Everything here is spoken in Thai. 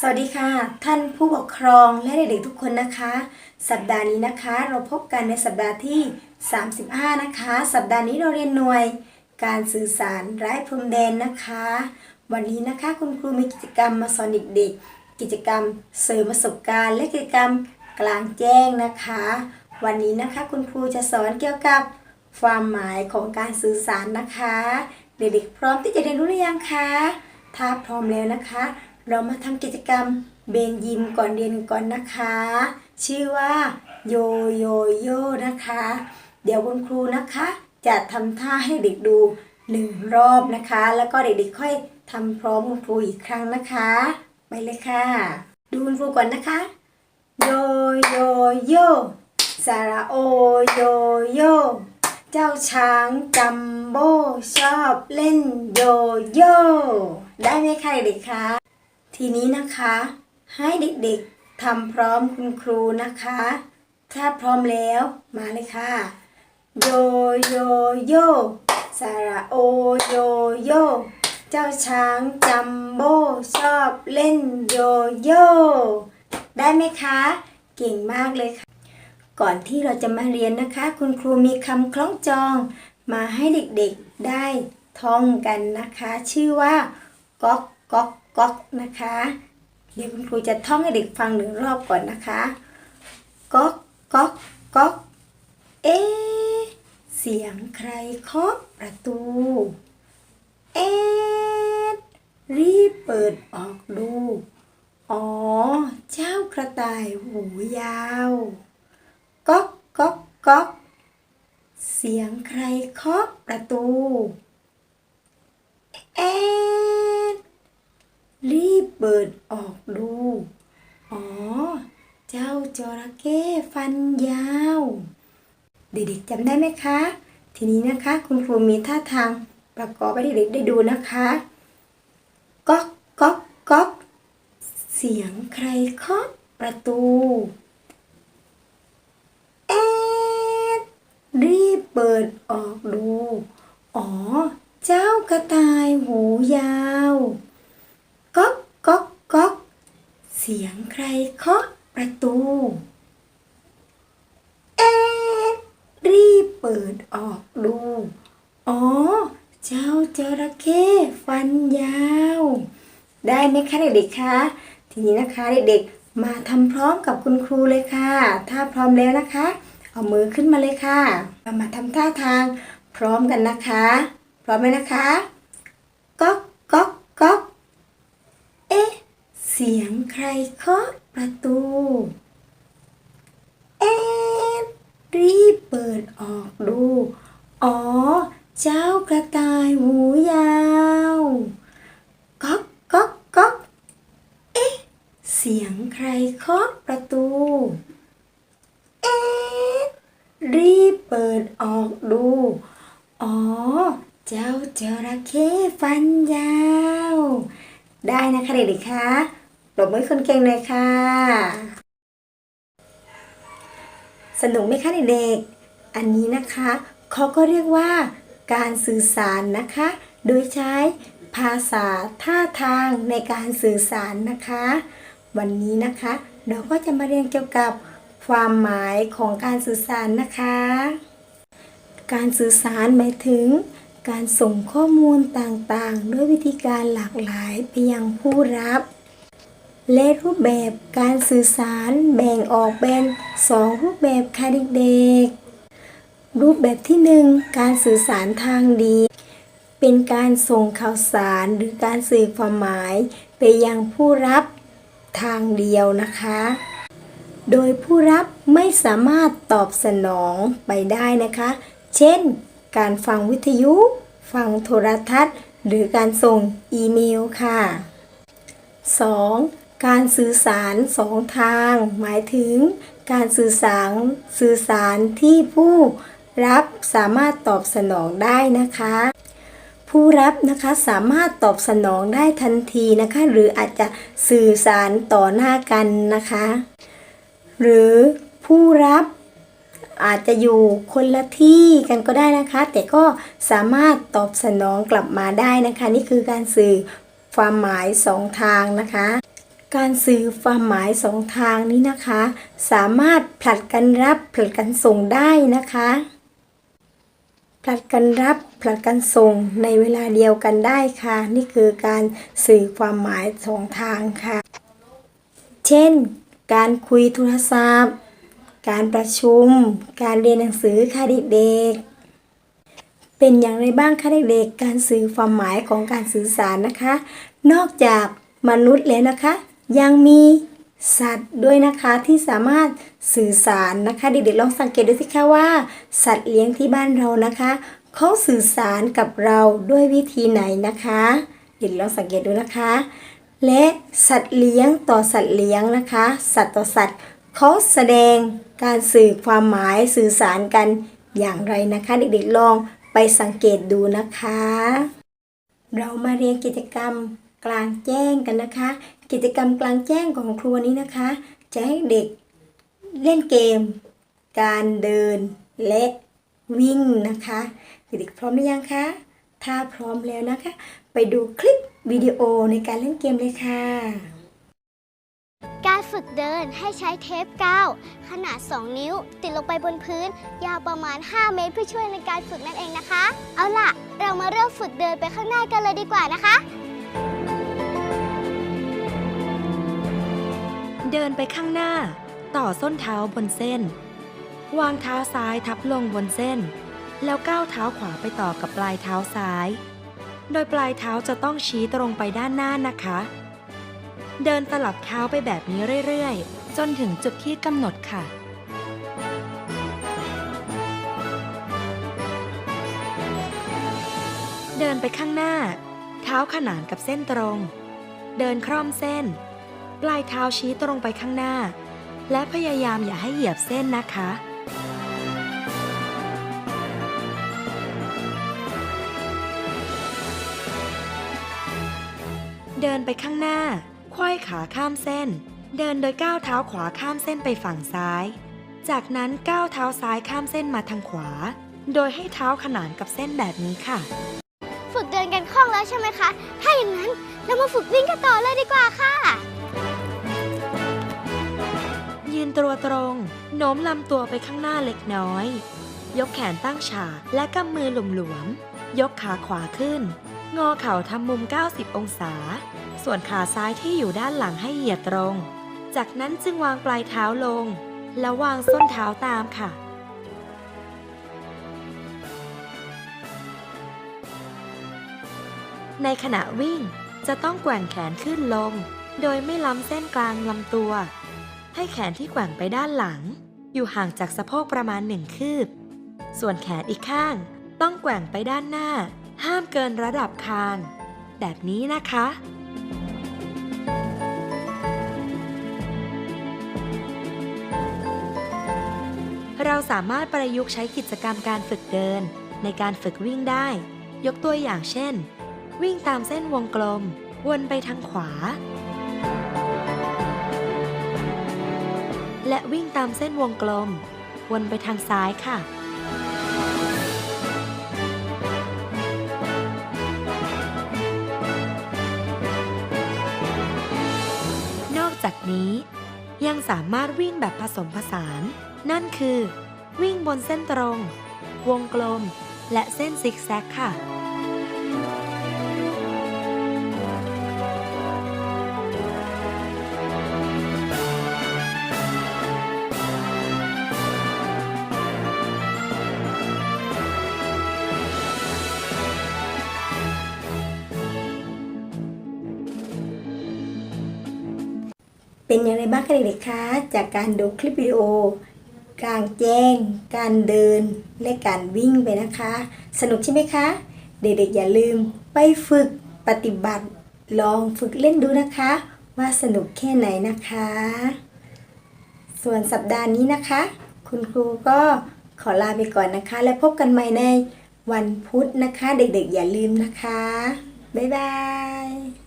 สวัสดีค่ะ ท่านผู้ปกครองและเด็กๆทุกคนนะคะ สัปดาห์นี้นะคะ เราพบกันในสัปดาห์ที่ 35 นะคะ สัปดาห์นี้เราเรียนหน่วย การสื่อสารไร้พรมแดนนะคะ วันนี้นะคะคุณครูมีกิจกรรมมาสอนเด็กๆ กิจกรรมเสริมประสบการณ์ และกิจกรรมกลางแจ้งนะคะ วันนี้นะคะคุณครูจะสอนเกี่ยวกับความหมายของการสื่อสารนะคะ เด็กๆพร้อมที่จะเรียนรู้หรือยังคะถ้าพร้อมแล้วนะคะ เรามาทำกิจกรรมเบนยิมก่อนเรียนก่อนนะคะ ชื่อว่าโยโยโยนะคะ เดี๋ยวคุณครูนะคะ จะทำท่าให้เด็กดูหนึ่งรอบนะคะ แล้วก็เด็กๆค่อยทำพร้อมคุณครูอีกครั้งนะคะ ไปเลยค่ะ ดูคุณครูก่อนนะคะ โยโยโยสาระโอโยโยเจ้าช้างจัมโบ้ชอบเล่นโยโย่ได้ไหมคะเด็กคะ ทีนี้นะคะ ให้เด็กๆทำพร้อมคุณครูนะคะ ถ้าพร้อมแล้วมาเลยค่ะ โยโยโยสาระโอโยโยเจ้าช้างจัมโบ้ชอบเล่นโยโย่ได้ไหมคะ เก่งมากเลยค่ะ ก่อนที่เราจะมาเรียนนะคะ คุณครูมีคำคล้องจอง มาให้เด็กๆได้ท่องกันนะคะ ชื่อว่าก๊อกก๊อก ก๊อกนะคะ เดี๋ยวคุณครูจะท่องให้เด็กฟังหนึ่งรอบก่อนนะคะก๊อกก๊อกก๊อกเอ๊เสียงใครเคาะประตู เอ๊รีบเปิดออกดู อ๋อ เจ้ากระต่ายหูยาวก๊อกก๊อกก๊อกเสียงใครเคาะประตู เอ๊ รีบเปิดออกดู อ๋อ เจ้าจระเข้ฟันยาว เด็กๆจำได้ไหมคะ ทีนี้นะคะ คุณครูมีท่าทางประกอบให้เด็กๆได้ดูนะคะก๊อกก๊อกก๊อกเสียงใครเคาะประตูเอ๊ะรีบเปิดออกดู อ๋อ เจ้ากระต่ายหูยาว ก๊อกก๊อกก๊อก เสียงใครเคาะประตู เอ๊รีบเปิดออกดู อ๋อ เจ้าจระเข้ฟันยาว ได้ไหมคะเด็กๆคะทีนี้นะคะเด็กๆมาทำพร้อมกับคุณครูเลยค่ะ ถ้าพร้อมแล้วนะคะ เอามือขึ้นมาเลยค่ะเรามาทำท่าทางพร้อมกันนะคะ พร้อมไหมนะคะก๊อกก๊อกก๊อกเอ๊ะ เสียงใครเคาะประตู เอ๊ะรีบเปิดออกดู อ๋อ เจ้ากระต่ายหูยาวก๊อกก๊อกก๊อกเอ๊ะ เสียงใครเคาะประตู เอ๊ะรีบเปิดออกดู อ๋อ เจ้าจระเข้ฟันยาว ได้นะคะเด็กๆคะ ปรบมือคนเก่งเลยค่ะ สนุกไหมคะเด็กๆ อันนี้นะคะเขาก็เรียกว่าการสื่อสารนะคะ โดยใช้ภาษาท่าทางในการสื่อสารนะคะ วันนี้นะคะเราก็จะมาเรียนเกี่ยวกับความหมายของการสื่อสารนะคะ การสื่อสารหมายถึง การส่งข้อมูลต่างๆ ด้วยวิธีการหลากหลายไปยังผู้รับ และรูปแบบการสื่อสารแบ่งออกเป็นสองรูปแบบค่ะเด็กๆ รูปแบบที่หนึ่งการสื่อสารทางเดียเป็นการส่งข่าวสารหรือการสื่อความหมายไปยังผู้รับทางเดียวนะคะ โดยผู้รับไม่สามารถตอบสนองไปได้นะคะ เช่น การฟังวิทยุ ฟังโทรทัศน์ หรือการส่งอีเมลค่ะ 2. การสื่อสารสองทาง หมายถึง การสื่อสารสื่อสารที่ผู้รับสามารถตอบสนองได้นะคะ ผู้รับนะคะสามารถตอบสนองได้ทันทีนะคะ หรืออาจจะสื่อสารต่อหน้ากันนะคะ หรือผู้รับอาจจะอยู่คนละที่กันก็ได้นะคะ แต่ก็สามารถตอบสนองกลับมาได้นะคะ นี่คือการสื่อความหมายสองทางนะคะ การสื่อความหมายสองทางนี้นะคะ สามารถผลัดกันรับผลัดกันส่งได้นะคะผลัดกันรับผลัดกันส่งในเวลาเดียวกันได้ค่ะ นี่คือการสื่อความหมายสองทางค่ะ เช่น การคุยโทรศัพท์ การประชุม การเรียนหนังสือค่ะเด็กๆเป็นอย่างไรบ้างคะเด็กๆการสื่อความหมายของการสื่อสารนะคะ นอกจากมนุษย์แล้วนะคะ ยังมีสัตว์ด้วยนะคะที่สามารถสื่อสารนะคะเด็กๆลองสังเกตดูสิคะว่า สัตว์เลี้ยงที่บ้านเรานะคะเขาสื่อสารกับเราด้วยวิธีไหนนะคะเด็กๆลองสังเกตดูนะคะ และสัตว์เลี้ยงต่อสัตว์เลี้ยงนะคะ สัตว์ต่อสัตว์เขาแสดงการสื่อความหมายสื่อสารกันอย่างไรนะคะ เด็กๆลองไปสังเกตดูนะคะ เรามาเรียนกิจกรรมกลางแจ้งกันนะคะ กิจกรรมกลางแจ้งของครูวันนี้นะคะ จะให้เด็กเล่นเกม การเดินและวิ่งนะคะเด็กพร้อมหรือยังคะ ถ้าพร้อมแล้วนะคะ ไปดูคลิปวิดีโอในการเล่นเกมเลยค่ะ การฝึกเดินให้ใช้เทปกาวขนาด 2 นิ้ว ติดลงไปบนพื้น ยาวประมาณ 5 เมตรเพื่อช่วยในการฝึกนั่นเองนะคะ เอาล่ะ เรามาเริ่มฝึกเดินไปข้างหน้ากันเลยดีกว่านะคะ เดินไปข้างหน้า ต่อส้นเท้าบนเส้น วางเท้าซ้ายทับลงบนเส้น แล้วก้าวเท้าขวาไปต่อกับปลายเท้าซ้าย โดยปลายเท้าจะต้องชี้ตรงไปด้านหน้านะคะ เดินสลับเท้าไปแบบนี้เรื่อยๆ จนถึงจุดที่กำหนดค่ะเดินไปข้างหน้า เท้าขนานกับเส้นตรง เดินคร่อมเส้น ปลายเท้าชี้ตรงไปข้างหน้า และพยายามอย่าให้เหยียบเส้นนะคะ เดินไปข้างหน้าควายขาข้ามเส้น เดินโดยก้าวเท้าขวาข้ามเส้นไปฝั่งซ้าย จากนั้นก้าวเท้าซ้ายข้ามเส้นมาทางขวา โดยให้เท้าขนานกับเส้นแบบนี้ค่ะ ฝึกเดินกันคล่องแล้วใช่ไหมคะ ถ้าอย่างนั้นเรามาฝึกวิ่งกันต่อเลยดีกว่าค่ะ นตัวตรงโน้มลำตัวไปข้างหน้าเล็กน้อย ยกแขนตั้งฉากและกำมือหลวมๆ ยกขาขวาขึ้น งอเข่าทำมุม 90 องศา ส่วนขาซ้ายที่อยู่ด้านหลังให้เหยียดตรง จากนั้นจึงวางปลายเท้าลง แล้ววางส้นเท้าตามค่ะในขณะวิ่งจะต้องแกว่งแขนขึ้นลง โดยไม่ล้ำเส้นกลางลำตัว ให้แขนที่แกว่งไปด้านหลัง อยู่ห่างจากสะโพกประมาณหนึ่งคืบ ส่วนแขนอีกข้างต้องแกว่งไปด้านหน้า ห้ามเกินระดับคาง แบบนี้นะคะ เราสามารถประยุกต์ใช้กิจกรรมการฝึกเดิน ในการฝึกวิ่งได้ ยกตัวอย่างเช่น วิ่งตามเส้นวงกลม วนไปทางขวา และวิ่งตามเส้นวงกลม วนไปทางซ้ายค่ะ นอกจากนี้ ยังสามารถวิ่งแบบผสมผสาน นั่นคือ วิ่งบนเส้นตรง วงกลม และเส้นซิกแซกค่ะ เป็นอย่างไรบ้างคะเด็กๆคะ จากการดูคลิปวิดีโอกลางแจ้ง การเดิน และการวิ่งไปนะคะ สนุกใช่ไหมคะ เด็กๆอย่าลืมไปฝึกปฏิบัติ ลองฝึกเล่นดูนะคะ ว่าสนุกแค่ไหนนะคะ ส่วนสัปดาห์นี้นะคะ คุณครูก็ขอลาไปก่อนนะคะ และพบกันใหม่ในวันพุธนะคะ เด็กๆอย่าลืมนะคะ บ๊ายบาย